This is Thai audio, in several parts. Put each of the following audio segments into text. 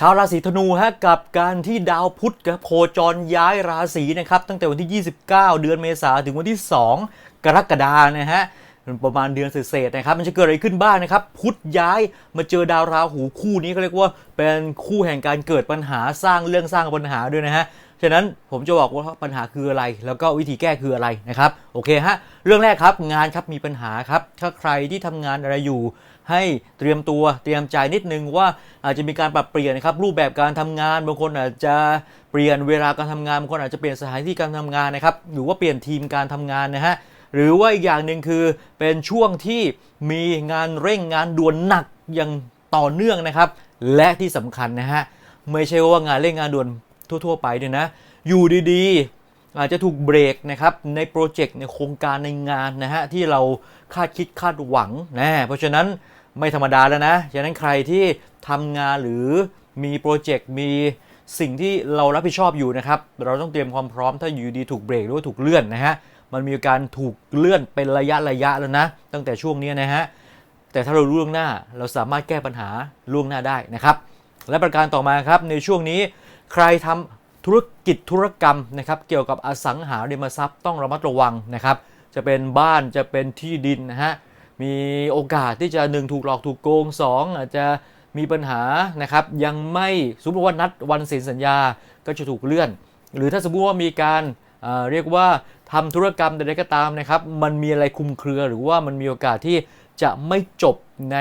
ชาวราศีธนูฮะกับการที่ดาวพุธกับโคจรย้ายราศีนะครับตั้งแต่วันที่ 29 เดือนเมษาถึงวันที่ 2 กรกฎานะฮะประมาณเดือนเศษนะครับมันจะเกิดอะไรขึ้นบ้างนะครับ พุธย้ายมาเจอดาวราหูคู่นี้ก็เรียกว่าเป็นคู่แห่งการเกิดปัญหาสร้างเรื่องสร้างปัญหาด้วยนะฮะ ฉะนั้นผมจะบอกว่าปัญหาคืออะไร แล้วก็วิธีแก้คืออะไรนะครับโอเคฮะเรื่องแรกครับงานครับมีปัญหาครับถ้าใครที่ทำงานอะไรอยู่ ให้เตรียมตัวเตรียมใจนิดนึงว่าอาจจะมีการปรับเปลี่ยนนะครับรูปแบบการทำงานบางคนอาจจะเปลี่ยนเวลาการทำงานบางคนอาจจะเปลี่ยนสถานที่การทำงานนะครับหรือว่าเปลี่ยนทีมการทำงานนะฮะหรือว่าอีกอย่างหนึ่งคือเป็นช่วงที่มีงานเร่งงานด่วนหนักอย่างต่อเนื่องนะครับ และที่สำคัญนะฮะไม่ใช่ว่างานเร่งงานด่วน ทั่ว ๆ ไปเนี่ยนะ อยู่ดีๆ อาจจะถูกเบรกนะครับในโปรเจกต์ในโครงการในงานนะฮะที่เราคาดคิดคาดหวังนะเพราะฉะนั้นไม่ธรรมดาแล้วนะฉะนั้นใครที่ทำงานหรือมีโปรเจกต์มีสิ่งที่เรารับผิดชอบอยู่นะครับ เราต้องเตรียมความพร้อมถ้าอยู่ดีถูกเบรกหรือว่าถูกเลื่อนนะฮะ มันมีการถูกเลื่อนเป็นระยะระยะแล้วนะ ตั้งแต่ช่วงนี้นะฮะ แต่ถ้าเรารู้ล่วงหน้าเราสามารถแก้ปัญหาล่วงหน้าได้นะครับ และประการต่อมาครับในช่วงนี้ ใครทำธุรกิจธุรกรรมนะครับเกี่ยวกับอสังหาริมทรัพย์ต้องระมัดระวังนะครับ จะเป็นบ้านจะเป็นที่ดินนะฮะมีโอกาสที่จะหนึ่งถูกหลอกถูกโกง 2 อาจจะมีปัญหานะครับยังไม่สมมติว่านัดวันเซ็นสัญญาก็จะถูกเลื่อน หรือถ้าสมมติว่ามีการเอ่อเรียกว่าทำธุรกรรมใดๆก็ตามนะครับ มันมีอะไรคุมเครือ หรือว่ามันมีโอกาสที่จะไม่จบใน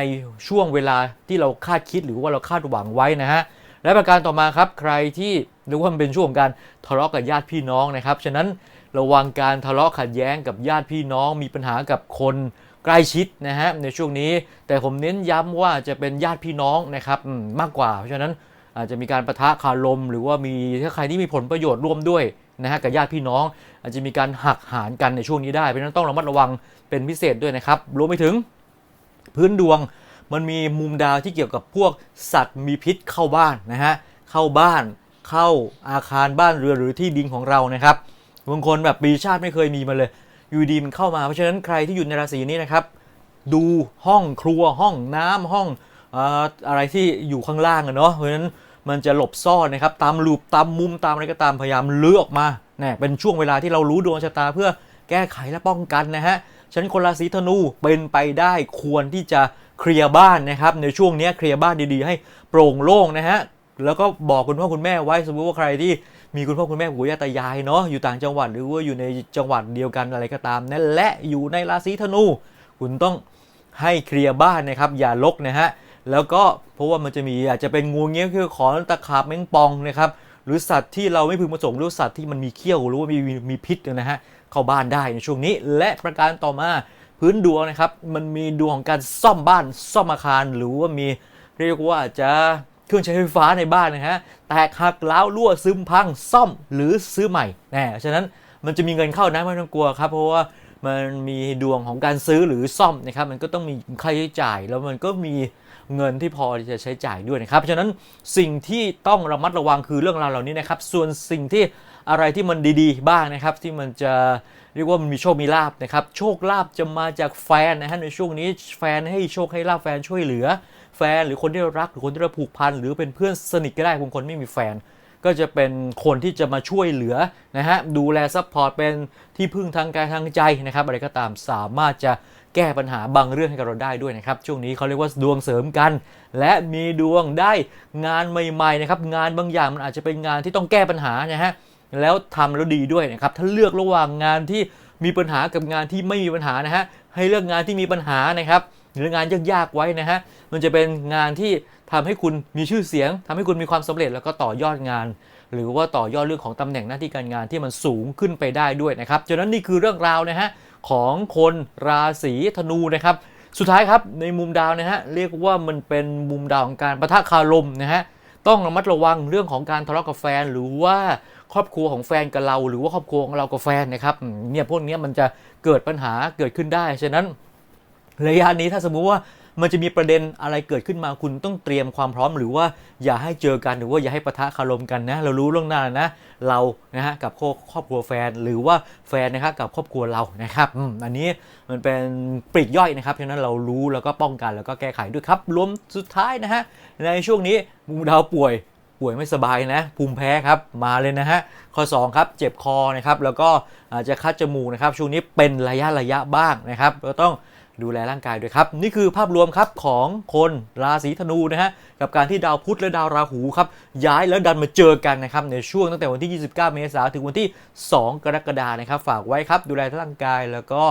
ช่วงเวลาที่เราคาดคิดหรือว่าเราคาดหวังไว้นะฮะ และประการต่อมาครับใครที่เรียกว่ามันเป็นช่วงการทะเลาะกับญาติพี่น้องนะครับ ฉะนั้นระวังการทะเลาะขัดแย้งกับญาติพี่น้องมีปัญหากับคนใกล้ชิดนะฮะในช่วงนี้ แต่ผมเน้นย้ำว่าจะเป็นญาติพี่น้องนะครับมมากกว่า เพราะฉะนั้นอาจจะมีการประทะคารม หรือว่ามีถ้าใครที่มีผลประโยชน์ร่วมด้วยนะฮะกับญาติพี่น้อง อาจจะมีการหักหานกันในช่วงนี้ได้เพราะฉะนั้นต้องระมัดระวังเป็นพิเศษด้วยนะครับรวมไปถึงพื้นดวง มันมีมุมดาวที่เกี่ยวกับพวกสัตว์มีพิษเข้าบ้านนะฮะเข้าบ้านเข้าอาคารบ้านเรือหรือที่ดินของเรานะครับบางคนแบบปีชาติไม่เคยมีมาเลย อยู่ดีมันเข้ามาเพราะฉะนั้นใครที่อยู่ในราศีนี้นะครับ ดูห้องครัวห้องน้ำห้องออะไรที่อยู่ข้างล่างอะเนาะเพราะฉะนั้นมันจะหลบซ่อนนะครับตามรูปตามมุมตามอะไรก็ตามพยายามเลือออกมาเนี่ยเป็นช่วงเวลาที่เรารู้ดวงชะตาเพื่อแก้ไขและป้องกันนะฮะ ฉะนันคนราศีธนูเป็นไปได้ควรที่จะเคลียร์บ้านนะครับ ในช่วงนี้เคลียร์บ้านดีๆ ให้โปร่งโล่งนะฮะแล้วก็บอกคุณพ่อคุณแม่ไว้สมมติว่าใครที่มีคุณพ่อคุณแม่ปู่ย่าตายายเนาะอยู่ต่างจังหวัดหรือว่าอยู่ในจังหวัดเดียวกันอะไรก็ตามนั่นและอยู่ในราศีธนู คุณต้องให้เคลียร์บ้านนะครับ อย่าลกนะฮะแล้วก็เพราะว่ามันจะมีอาจจะเป็นงูเงี้ยวคือขอนตะขาบแมงปองนะครับ หรือสัตว์ที่เราไม่พึงประสงค์หรือสัตว์ที่มันมีเขี้ยวหรือว่ามีมีพิษนะฮะเข้าบ้านได้ในช่วงนี้ และประการต่อมาพื้นดวงนะครับ มันมีดวงของการซ่อมบ้านซ่อมอาคาร หรือว่ามีเรียกว่าจจะเครื่องใช้ไฟฟ้าในบ้านนะฮะแตกหักล้าวรั่วซึมพังซ่อมหรือซื้อใหม่แน่ฉะนั้นมันจะมีเงินเข้านะไม่ต้องกลัวครับเพราะว่า มันมีดวงของการซื้อหรือซ่อมนะครับ มันก็ต้องมีค่าใช้จ่าย แล้วมันก็มีเงินที่พอที่จะใช้จ่ายด้วยนะครับ ฉะนั้นสิ่งที่ต้องระมัดระวังคือเรื่องราวเหล่านี้นะครับ ส่วนสิ่งที่อะไรที่มันดีๆ บ้างนะครับ ที่มันจะเรียกว่ามันมีโชค มีลาบนะครับ โชคลาบจะมาจากแฟนนะฮะในช่วงนี้แฟนให้โชคให้ลาบแฟนช่วยเหลือ แฟนหรือคนที่เรารักหรือคนที่เราผูกพันหรือเป็นเพื่อนสนิทก็ได้บางคนไม่มีแฟน ก็จะเป็นคนที่จะมาช่วยเหลือนะฮะดูแลซัพพอร์ตเป็นที่พึ่งทางกายทางใจนะครับอะไรก็ตามสามารถจะแก้ปัญหาบางเรื่องให้กับเราได้ด้วยนะครับ ช่วงนี้เขาเรียกว่าดวงเสริมกัน และมีดวงได้งานใหม่ๆนะครับงานบางอย่างมันอาจจะเป็นงานที่ต้องแก้ปัญหานะฮะแล้วทำแล้วดีด้วยนะครับถ้าเลือกระหว่างงานที่มีปัญหากับงานที่ไม่มีปัญหานะฮะให้เลือกงานที่มีปัญหานะครับหรืองานยากๆไว้นะฮะมันจะเป็นงานที่ ทำให้คุณมีชื่อเสียงทำให้คุณมีความสำเร็จแล้วก็ต่อยอดงาน หรือว่าต่อยอดเรื่องของตำแหน่งหน้าที่การงานที่มันสูงขึ้นไปได้ด้วยนะครับฉะนั้นนี่คือเรื่องราวนะฮะของคนราศีธนูนะครับ สุดท้ายครับในมุมดาวนะฮะเรียกว่ามันเป็นมุมดาวของการประทะคารมนะฮะต้องระมัดระวังเรื่องของการทะเลาะกับแฟน หรือว่าครอบครัวของแฟนกับเรา หรือว่าครอบครัวของเรากับแฟนนะครับเนี่ยพวกนี้มันจะเกิดปัญหาเกิดขึ้นได้ฉะนั้นระยะนี้ถ้าสมมุติว่า มันจะมีประเด็นอะไรเกิดขึ้นมาคุณต้องเตรียมความพร้อม หรือว่าอย่าให้เจอกันหรือว่าอย่าให้ปะทะคารมกันนะ เรารู้ล่วงหน้านะ เรานะฮะกับครอบครัวแฟนหรือว่าแฟนนะครับกับครอบครัวเรานะครับอันนี้มันเป็นปลีกย่อยนะครับฉะนั้นเรารู้แล้วก็ป้องกันแล้วก็แก้ไขด้วยครับรวมสุดท้ายนะฮะในช่วงนี้มุมดาวป่วยป่วยไม่สบายนะภูมิแพ้ครับมาเลยนะฮะข้อ2ครับเจ็บคอนะครับแล้วก็อาจจะคัดจมูกนะครับช่วงนี้เป็นระยะระยะบ้างนะครับก็ต้อง ดูแลร่างกายด้วยครับ นี่คือภาพรวมครับของคนราศีธนูนะฮะกับการที่ดาวพุธและดาวราหูครับย้ายแล้วดันมาเจอกันนะครับในช่วงตั้งแต่วันที่ 29 เมษายนถึงวันที่ 2 กรกฎาคมนะครับฝากไว้ครับดูแลร่างกายแล้วก็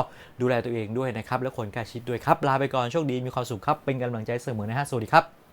ดูแลตัวเองด้วยนะครับและคนใกล้ชิดด้วยครับลาไปก่อนโชคดีมีความสุขครับเป็นกำลังใจเสมอนะฮะสวัสดีครับ